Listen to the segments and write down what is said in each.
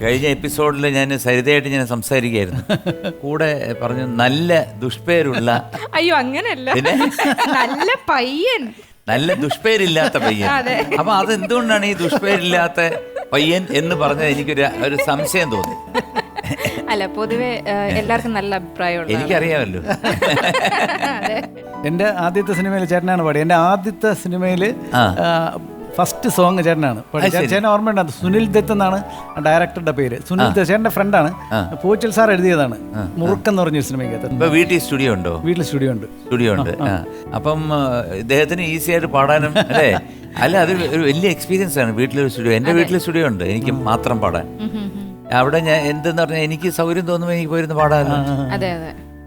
കഴിഞ്ഞ എപ്പിസോഡിൽ ഞാൻ സരിതയായിട്ട് ഞാൻ സംസാരിക്കുകയായിരുന്നു. കൂടെ പറഞ്ഞു നല്ല ദുഷ്പേരുള്ള അയ്യോ അങ്ങനെയല്ല? നല്ല പയ്യൻ. നല്ല ദുഷ്പേരില്ലാത്ത പയ്യൻ. അതെ. അപ്പൊ അതെന്തുകൊണ്ടാണ് ഈ ദുഷ്പേരില്ലാത്ത പയ്യൻ എന്ന് പറഞ്ഞത് എനിക്കൊരു ഒരു സംശയം തോന്നി. അല്ല പൊതുവെ എല്ലാവർക്കും നല്ല അഭിപ്രായമുള്ള എനിക്കറിയാമല്ലോ. അതെ. എന്റെ ആദ്യത്തെ സിനിമയിൽ ചേട്ടനാണ് പാടി എന്റെ ആദ്യത്തെ സിനിമയിൽ. ഫസ്റ്റ് സോങ് ചേട്ടനാണ്. ചേട്ടൻ ഓർമ്മയുണ്ട് അത് സുനിൽ ദത്ത് എന്നാണ് ഡയറക്ടറുടെ പേര്. സുനിൽ ദത്ത് ചേട്ടന്റെ ഫ്രണ്ടാണ് പൂച്ചൽ സാർ എഴുതിയതാണ്. മുറുക്കം എന്ന് പറഞ്ഞ സിനിമയ്ക്കകത്ത്. വീട്ടിൽ സ്റ്റുഡിയോ ഉണ്ടോ? വീട്ടിൽ സ്റ്റുഡിയോ ഉണ്ട്. സ്റ്റുഡിയോ ഉണ്ട്. അപ്പം ഇദ്ദേഹത്തിന് ഈസി ആയിട്ട് പാടാനും അല്ലേ? അല്ല അത് ഒരു വലിയ എക്സ്പീരിയൻസ് ആണ് വീട്ടിലൊരു സ്റ്റുഡിയോ എന്റെ വീട്ടിലെ സ്റ്റുഡിയോ ഉണ്ട്. എനിക്ക് മാത്രം പാടാൻ. അവിടെ ഞാൻ എന്തെന്ന് പറഞ്ഞാൽ എനിക്ക് സൗകര്യം തോന്നുമ്പോൾ എനിക്ക് പോയിരുന്ന് അതെ.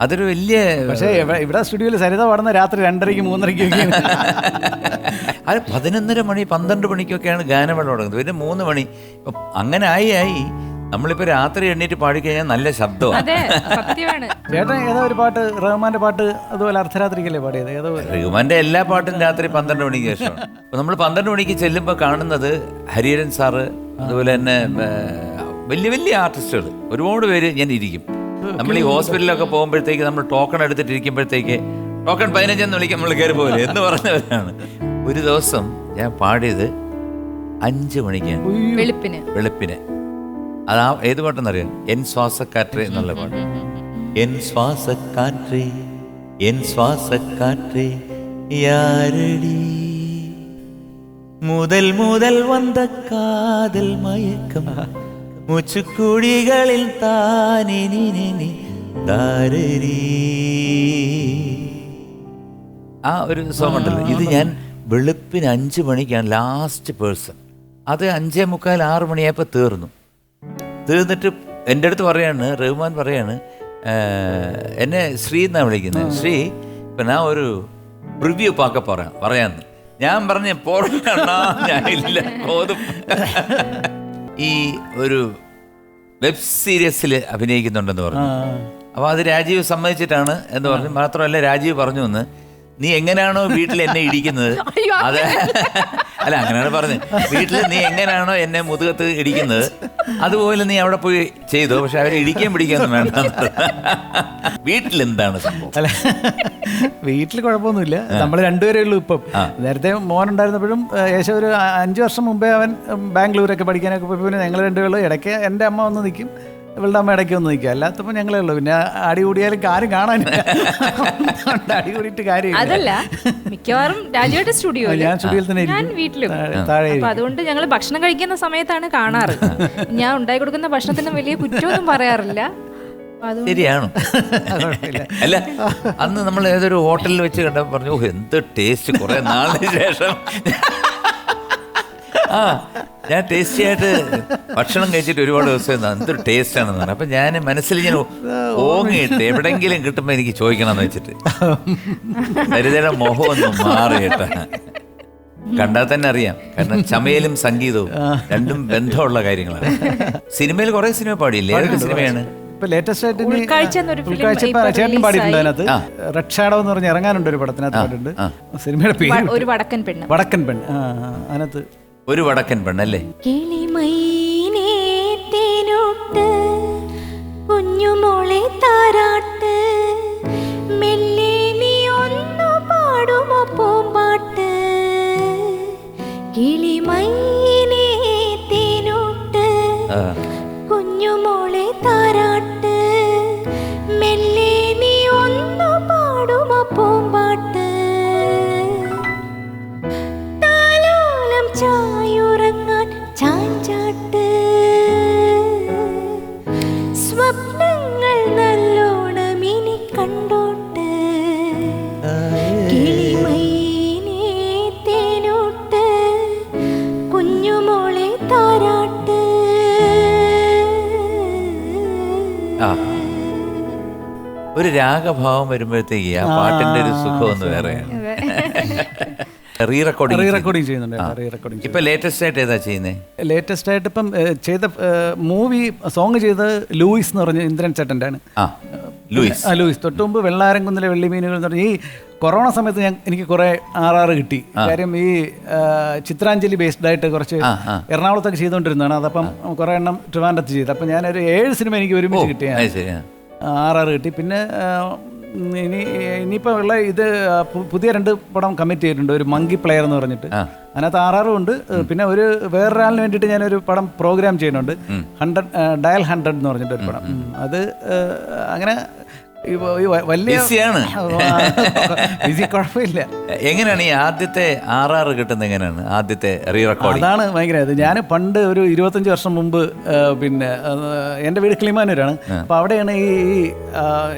അതൊരു വലിയ പക്ഷേ ഇവിടെ- ഇവിടെ സ്റ്റുഡിയോയിൽ സരിത പാടുന്ന രാത്രി രണ്ടരയ്ക്ക് മൂന്നരയ്ക്ക് അത് പതിനൊന്നര മണി പന്ത്രണ്ട് മണിക്കൊക്കെയാണ് ഗാനമേള തുടങ്ങുന്നത്. പിന്നെ മൂന്ന് മണി. ഇപ്പം അങ്ങനെ ആയി ആയി നമ്മളിപ്പോൾ രാത്രി എണ്ണീറ്റ് പാടിക്കഴിഞ്ഞാൽ നല്ല ശബ്ദമാണ്. അതെ സത്യമാണ്. ചേട്ടൻ ഏതോ ഒരു പാട്ട് റഹ്മാന്റെ പാട്ട് അതുപോലെ അർദ്ധരാത്രിക്കല്ലേ പാടിയത്? ഏതോ ഒരു- റഹ്മാന്റെ എല്ലാ പാട്ടും രാത്രി പന്ത്രണ്ട് മണിക്ക് ശേഷമാണ്. അപ്പൊ നമ്മൾ പന്ത്രണ്ട് മണിക്ക് ചെല്ലുമ്പോൾ കാണുന്നത് ഹരിഹരൻ സാറ് അതുപോലെ തന്നെ വലിയ വലിയ ആർട്ടിസ്റ്റുകൾ ഒരുപാട് പേര് ഞാൻ ഇരിക്കും. നമ്മൾ ഈ ഹോസ്പിറ്റലിലൊക്കെ പോകുമ്പോഴത്തേക്ക് നമ്മൾ ടോക്കൺ എടുത്തിട്ട് ഇരിക്കുമ്പോഴത്തേക്ക് ടോക്കൺ പതിനഞ്ചെന്ന് വിളിക്കാൻ നമ്മൾ കയറി പോകില്ല എന്ന് പറഞ്ഞവരാണ്. ഒരു ദിവസം ഞാൻ പാടിയത് അഞ്ച് മണിക്കാണ് വെളുപ്പിന്. വെളുപ്പിന്. അത് ആ ഏത് പാട്ടെന്നറിയാം? എൻ ശ്വാസക്കാറ്റ് എന്നുള്ള പാട്ട്. എൻ ശ്വാസക്കാറ്റ് എൻ ശ്വാസക്കാറ്റ് യാരടി. മുതൽ മുതൽ വന്ത കാതൽ മയക്കം. മുച്ചുക്കുഴികളിൽ താനിനി താരരീ. ആ ഒരു സോങ് ഉണ്ടല്ലോ. ഇത് ഞാൻ വെളുപ്പിന് അഞ്ച് മണിക്കാണ് ലാസ്റ്റ് പേഴ്സൺ അത് അഞ്ചേ മുക്കാൽ ആറ് മണിയായപ്പോൾ തീർന്നു. തീർന്നിട്ട് എന്റെ അടുത്ത് പറയാണ് റഹ്മാൻ പറയാണ് എന്നെ ശ്രീ എന്നാണ് വിളിക്കുന്നത് ശ്രീ ഇപ്പം ഞാൻ ഒരു റിവ്യൂ പാക്ക പറയാം പറയാമെന്ന് ഞാൻ പറഞ്ഞ പോറണ്ണ ഞാൻ ഇല്ല കോതും ഈ ഒരു വെബ് സീരീസിൽ അഭിനയിക്കുന്നുണ്ടെന്ന് പറഞ്ഞു. അപ്പോൾ അത് രാജീവ് സമ്മതിച്ചിട്ടാണ് എന്ന് പറഞ്ഞു. മാത്രമല്ല രാജീവ് പറഞ്ഞു എന്ന്. നീ എങ്ങനെയാണോ വീട്ടിൽ എന്നെ ഇടിക്കുന്നത്? അതെ അല്ല. അങ്ങനെയാണ് പറഞ്ഞത്. വീട്ടിൽ നീ എങ്ങനെയാണോ എന്നെ മുതുകത്ത് ഇടിക്കുന്നത് അതുപോലെ നീ അവിടെ പോയി ചെയ്തു പക്ഷെ അവരെ ഇടിക്കാൻ പിടിക്കാനൊന്നും വേണ്ട. വീട്ടിൽ എന്താണ് സംഭവം? അല്ല വീട്ടിൽ കുഴപ്പമൊന്നുമില്ല. നമ്മൾ രണ്ടുപേരേ ഉള്ളൂ ഇപ്പം. നേരത്തെ മോൻ ഉണ്ടായിരുന്നപ്പോഴും ഏകദേശം ഒരു അഞ്ചു അഞ്ച് വർഷം മുമ്പേ അവൻ ബാംഗ്ലൂരൊക്കെ പഠിക്കാനൊക്കെ പോയി പിന്നെ ഞങ്ങൾ രണ്ടുപേരും ഇടയ്ക്ക് എന്റെ അമ്മ വന്ന് നിൽക്കും. ഇവളുടെ അമ്മ ഇടയ്ക്ക് വന്ന് നിൽക്കും അല്ലാത്തപ്പോൾ ഞങ്ങളേ ഉള്ളൂ. പിന്നെ അടി കൂടിയാലും കാര്യം അടി കൂടിയിട്ട് കാര്യമില്ല. അതല്ല മിക്കവാറും രാജുവേട്ട സ്റ്റുഡിയോ ഞാൻ സ്റ്റുഡിയോയിൽ തന്നെ ഞാൻ വീട്ടിലും. അതുകൊണ്ട് ഞങ്ങൾ ഭക്ഷണം കഴിക്കുന്ന സമയത്താണ് കാണാറ്. ഞാൻ ഉണ്ടായി കൊടുക്കുന്ന ഭക്ഷണത്തിന് വലിയ കുറ്റമൊന്നും പറയാറില്ല. ശരിയാണ്. അല്ല അന്ന് നമ്മൾ ഏതൊരു ഹോട്ടലിൽ വെച്ച് കണ്ട പറഞ്ഞു എന്ത് ടേസ്റ്റ് കുറെ നാളിന് ശേഷം. ആ ഞാൻ ടേസ്റ്റി ആയിട്ട് ഭക്ഷണം കഴിച്ചിട്ട് ഒരുപാട് ദിവസം. എന്തൊരു ടേസ്റ്റ് ആണെന്ന് പറഞ്ഞു. അപ്പൊ ഞാൻ മനസ്സിൽ ഞാൻ ഓങ്ങിയിട്ട് എവിടെങ്കിലും കിട്ടുമ്പോ എനിക്ക് ചോദിക്കണം എന്ന് വെച്ചിട്ട്. ഹരിതയുടെ മുഖം ഒന്ന് മാറിയിട്ട കണ്ടാൽ തന്നെ അറിയാം. കാരണം ചമയലും സംഗീതവും രണ്ടും ബന്ധമുള്ള കാര്യങ്ങളാണ്. സിനിമയിൽ കുറെ സിനിമ പാടിയില്ലേ? ഏതൊക്കെ സിനിമയാണ്? ഇപ്പൊ ലേറ്റസ്റ്റ് ആയിട്ട് ഉൾക്കാഴ്ച ചേട്ടൻ പാടിയിട്ടുണ്ട് അതിനകത്ത്. റെഡ് ഷാഡോ എന്ന് പറഞ്ഞ് ഇറങ്ങാനുണ്ട് ഒരു പടത്തിനകത്ത് സിനിമയുടെ പേര് ഒരു വടക്കൻ പെണ്ണ്. വടക്കൻ പെണ്ണ്. അതിനകത്ത് ഒരു വടക്കൻ പെണ്ണല്ലേ? കുഞ്ഞുമോളെ താരാട്ട്. മെല്ലെ നീ ഒന്നു പാടുമോ പൂമ്പാട്ട്. കിളിമൈനേറ്റേനോട്ട് ആ. കുഞ്ഞുമോളെ താരാട്ട്. ഒരു രാഗഭാവം വരുമ്പോഴത്തേക്ക് ആ പാട്ടിന്റെ ഒരു സുഖം ഒന്ന് വേറെയാണ്. റീ റെക്കോർഡിംഗ് റീ റെക്കോർഡിങ് ചെയ്യുന്നുണ്ട്. റീ റെക്കോർഡിങ് ഇപ്പൊ ലേറ്റസ്റ്റ് ആയിട്ട് ഏതാ ചെയ്യുന്നേ? ലേറ്റസ്റ്റ് ആയിട്ട് ഇപ്പം ചെയ്ത മൂവി സോങ് ചെയ്ത് ലൂയിസ് എന്ന് പറഞ്ഞ ഇന്ദ്രൻ ചേട്ടന്റെ ആണ് ആ ലൂയിസ്. ആ ലൂയിസ്. തൊട്ട് മുമ്പ് വെള്ളാരംകുന്നിലെ വെള്ളിമീനുകൾ എന്ന് പറഞ്ഞ ഈ കൊറോണ സമയത്ത് ഞാൻ എനിക്ക് കുറെ ആർ ആർ കിട്ടി കാര്യം ഈ ചിത്രാഞ്ജലി ബേസ്ഡ് ആയിട്ട് കുറച്ച്. എറണാകുളത്തൊക്കെ ചെയ്തുകൊണ്ടിരുന്നതാണ്. അതപ്പം കുറെ എണ്ണം ട്രിവാൻഡത്ത് ചെയ്ത്. അപ്പം ഞാനൊരു ഏഴ് സിനിമ എനിക്ക് ഒരുമിച്ച് കിട്ടിയ അത് ശരി ആ. ആർ ആർ കിട്ടി പിന്നെ ഇനി ഇനിയിപ്പോൾ ഉള്ള ഇത് പുതിയ രണ്ട് പടം കമ്മിറ്റ് ചെയ്തിട്ടുണ്ട്. ഒരു മങ്കി പ്ലെയർ എന്ന് പറഞ്ഞിട്ട്. അതിനകത്ത് ആറാറും ഉണ്ട്. പിന്നെ ഒരു വേറൊരാളിന് വേണ്ടിയിട്ട് ഞാനൊരു പടം പ്രോഗ്രാം ചെയ്യുന്നുണ്ട്. ഹൺഡ്രഡ് ഡയൽ ഹൺഡ്രഡ് എന്ന് പറഞ്ഞിട്ട് ഒരു പടം അത് അങ്ങനെ വലിയ ബിസിയാണ്. ബിസി കുഴപ്പമില്ല. എങ്ങനെയാണ് ഈ ആദ്യത്തെ ആർ ആർ കിട്ടുന്നത് എങ്ങനെയാണ്? ആദ്യത്തെ റീ റെക്കോർഡ് അതാണ് ഭയങ്കര ഇത്. ഞാൻ പണ്ട് ഒരു ഇരുപത്തഞ്ച് വർഷം മുമ്പ് പിന്നെ എന്റെ വീട് കിളിമാനൂരാണ്. അപ്പോൾ അവിടെയാണ് ഈ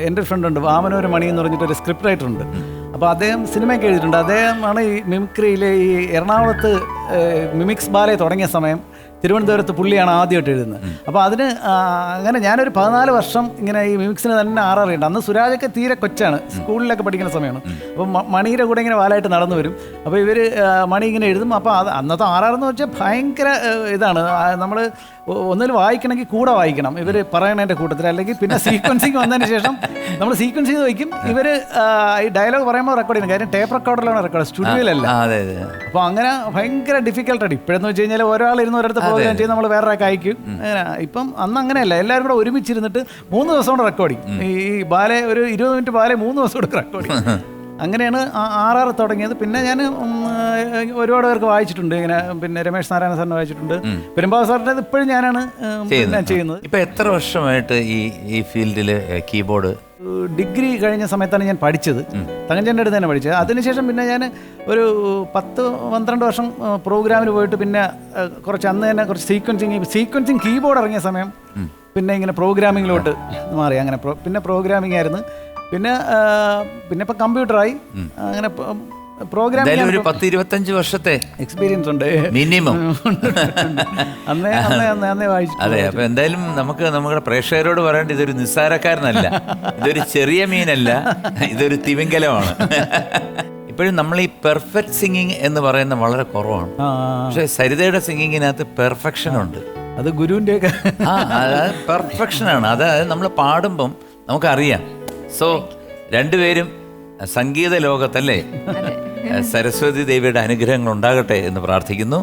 എന്റെ ഫ്രണ്ടുണ്ട് ഫ്രണ്ട് ഉണ്ട് വാമനൂർ മണി എന്ന് പറഞ്ഞിട്ട് ഒരു സ്ക്രിപ്റ്റ് റൈറ്റർ ഉണ്ട്. അപ്പോൾ അദ്ദേഹം സിനിമയൊക്കെ എഴുതിയിട്ടുണ്ട്. അദ്ദേഹമാണ് ഈ മിമിക്രിയിലെ ഈ എറണാകുളത്ത് മിമിക്സ് ബാലെ തുടങ്ങിയ സമയം തിരുവനന്തപുരത്ത് പുള്ളിയാണ് ആദ്യമായിട്ട് എഴുതുന്നത്. അപ്പോൾ അതിന് അങ്ങനെ ഞാനൊരു പതിനാല് വർഷം ഇങ്ങനെ ഈ മിമിക്സിന് തന്നെ ആറാറിയുണ്ട് അന്ന് സുരാജൊക്കെ തീരെ കൊച്ചാണ്. സ്കൂളിലൊക്കെ പഠിക്കുന്ന സമയമാണ്. അപ്പോൾ മണിയുടെ കൂടെ ഇങ്ങനെ വാലായിട്ട് നടന്നു വരും. അപ്പോൾ ഇവർ മണി ഇങ്ങനെ എഴുതും അപ്പോൾ അത് അന്നത്തെ ആറാറെന്ന് വെച്ചാൽ ഭയങ്കര ഇതാണ്. നമ്മൾ ഒന്നിൽ വായിക്കണമെങ്കിൽ കൂടെ വായിക്കണം. ഇവർ പറയണതിന്റെ കൂട്ടത്തിൽ അല്ലെങ്കിൽ പിന്നെ സീക്വൻസിങ് വന്നതിന് ശേഷം നമ്മൾ സീക്വൻസ് ചെയ്ത് വയ്ക്കും ഇവർ ഈ ഡയലോഗ് പറയുമ്പോൾ റെക്കോർഡ് ചെയ്യുന്നത്. കാര്യം ടേപ്പ് റെക്കോർഡിലാണ് റെക്കോർഡ് സ്റ്റുഡിയോയിലല്ല അപ്പോൾ അങ്ങനെ ഭയങ്കര ഡിഫിക്കൽട്ടാണ് ഇപ്പോഴെന്ന് വെച്ച് കഴിഞ്ഞാൽ ഒരാൾ ഇരുന്ന് ഒരിടത്ത് പ്രോഗ്രാം ചെയ്ത് നമ്മൾ വേറെ അയക്കും. അങ്ങനെ ഇപ്പം അന്ന് അങ്ങനെയല്ല. എല്ലാവരും കൂടെ ഒരുമിച്ചിരുന്നിട്ട് മൂന്ന് ദിവസം കൊണ്ട് റെക്കോർഡിങ് ഈ ബാലെ ഒരു ഇരുപത് മിനിറ്റ് ബാലെ മൂന്ന് ദിവസം കൊണ്ട് റെക്കോർഡിങ് അങ്ങനെയാണ് ആറാറ് തുടങ്ങിയത്. പിന്നെ ഞാൻ ഒരുപാട് പേർക്ക് വായിച്ചിട്ടുണ്ട്. ഇങ്ങനെ പിന്നെ രമേശ് നാരായണ സാറിനെ വായിച്ചിട്ടുണ്ട്. പെരുമ്പാവ സാറിന്റെ ഇപ്പോഴും ഞാനാണ് ചെയ്യുന്നത്. ഇപ്പൊ എത്ര വർഷമായിട്ട് ഈ ഈ ഫീൽഡിൽ കീബോർഡ്? ഡിഗ്രി കഴിഞ്ഞ സമയത്താണ് ഞാൻ പഠിച്ചത്. തങ്കഞ്ചന്റെ അടുത്ത് തന്നെ പഠിച്ചത്. അതിനുശേഷം പിന്നെ ഞാൻ ഒരു പത്ത് പന്ത്രണ്ട് വർഷം പ്രോഗ്രാമിൽ പോയിട്ട് പിന്നെ കുറച്ച് അന്ന് തന്നെ കുറച്ച് സീക്വൻസിങ് സീക്വൻസിങ് കീബോർഡ് ഇറങ്ങിയ സമയം പിന്നെ ഇങ്ങനെ പ്രോഗ്രാമിങ്ങിലോട്ട് മാറി. അങ്ങനെ പിന്നെ പ്രോഗ്രാമിംഗ് ആയിരുന്നു പിന്നെ പിന്നെ ഇപ്പം കമ്പ്യൂട്ടറായി. അങ്ങനെ പ്രോഗ്രാം ഒരു പത്ത് ഇരുപത്തഞ്ച് വർഷത്തെ എക്സ്പീരിയൻസ് ഉണ്ട്. മിനിമം. അന്നേ അന്നേ അന്നേ അന്നേ വായിച്ചു അതെ അപ്പൊ എന്തായാലും നമുക്ക് നമ്മുടെ പ്രേക്ഷകരോട് പറയേണ്ട ഇതൊരു നിസ്സാരക്കാരനല്ല. ഇതൊരു ചെറിയ മീനല്ല. ഇതൊരു തിമിംഗലമാണ്. ഇപ്പോഴും നമ്മൾ ഈ പെർഫെക്റ്റ് സിംഗിങ് എന്ന് പറയുന്ന വളരെ കുറവാണ്. പക്ഷെ സരിതയുടെ സിംഗിങ്ങിനകത്ത് പെർഫെക്ഷൻ ഉണ്ട്. അത് ഗുരുവിന്റെ ആണ് പെർഫെക്ഷനാണ്. അതായത് നമ്മൾ പാടുമ്പം നമുക്കറിയാം. സോ രണ്ടുപേരും സംഗീത ലോകത്തല്ലേ സരസ്വതി ദേവിയുടെ അനുഗ്രഹങ്ങൾ ഉണ്ടാകട്ടെ എന്ന് പ്രാർത്ഥിക്കുന്നു.